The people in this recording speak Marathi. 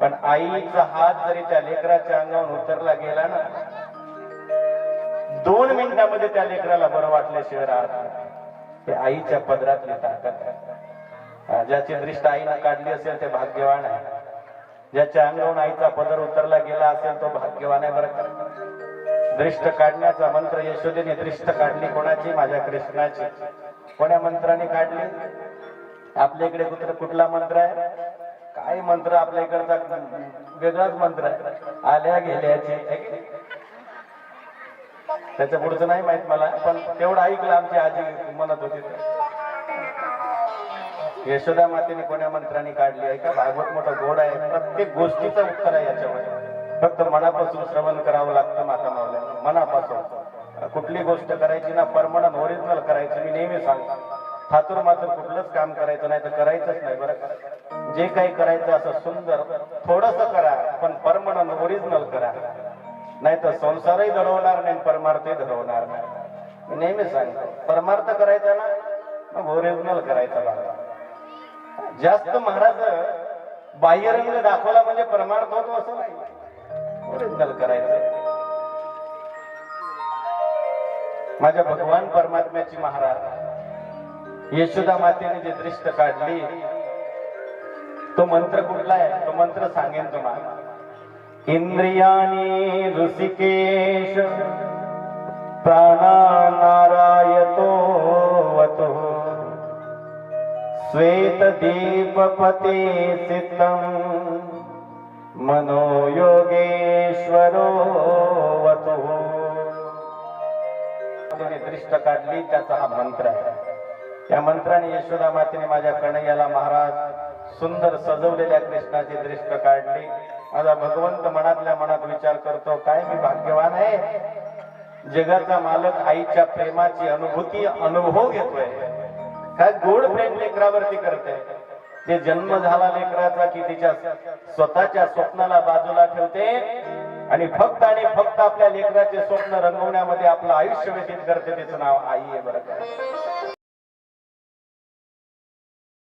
पण आईचा हात जरी त्या लेकराच्या अंगावर उतरला गेला ना दोन मिनिटामध्ये त्या लेकराला बरं वाटल्याशिवाय राहत ते आईच्या पदरातली ताकद आहे. ज्याची दृष्ट आईनं काढली असेल ते भाग्यवान आहे. ज्याच्या अंगावरून आईचा पदर उतरला गेला असेल तो भाग्यवान आहे बरं दृष्ट काढण्याचा मंत्र यशोदेने दृष्ट काढली कोणाची? माझ्या कृष्णाची. कोण्या मंत्राने काढली? आपल्या इकडे कुत्र कुठला मंत्र आहे? काही मंत्र आपल्या इकडचा वेगळाच मंत्र आहे. आल्या गेल्याची. नाही? त्याच्या पुढचं नाही माहीत मला पण तेवढं ऐकलं आमची आजी म्हणत होती. यशोदा मातेने कोण्या मंत्राने काढली आहे का? भागवत मोठा गोड आहे. प्रत्येक गोष्टीचं उत्तर आहे याच्यामध्ये. फक्त मनापासून श्रवण करावं लागतं माता मावल्या मनापासून. कुठली गोष्ट करायची ना परमनंट ओरिजिनल करायची. मी नेहमी सांगतो. थातूर मात्र कुठलंच काम करायचं नाही तर करायचंच नाही बरं का? जे काही करायचं असं सुंदर थोडस करा पण परमनंट ओरिजिनल करा. नाही तर संसारही घडवणार नाही परमार्थही घडवणार नाही. नेहमी सांगतो परमार्थ करायचा ना मग ओरिजिनल करायचा बाबा. जास्त महाराज बाह्यरंग दाखवला म्हणजे परमार्थ होतो असं नाही. ओरिजिनल करायचं. माझ्या भगवान परमात्म्याची महाराज यशोदा मातेने जे दृष्ट काढली तो मंत्र कुठला आहे? तो मंत्र सांगेन तुम्हाला. इंद्रियाणी ऋषिकेश प्राणानारायतो वतो श्वेत दीपपते सिद्धं मनोयोगेश्वरो वतो। दृष्ट काढली त्याचा हा मंत्र आहे. या मंत्राने यशोदा मातेने माझ्या कन्हैयाला महाराज सुंदर सजवलेल्या कृष्णाची दृष्ट काढली. माझा भगवंत मनातल्या मनात विचार करतो काय मी भाग्यवान आहे? जगाचा मालक आईच्या प्रेमाची अनुभूती अनुभव घेतोय. काय गोड प्रेम लेकरावरती करते ते जन्म झाला लेकराचा की तिच्या स्वतःच्या स्वप्नाला बाजूला ठेवते आणि फक्त आणि फक्त आपल्या लेकराचे स्वप्न रंगवण्यामध्ये आपलं आयुष्य व्यतीत करते तिचं नाव आई आहे बरं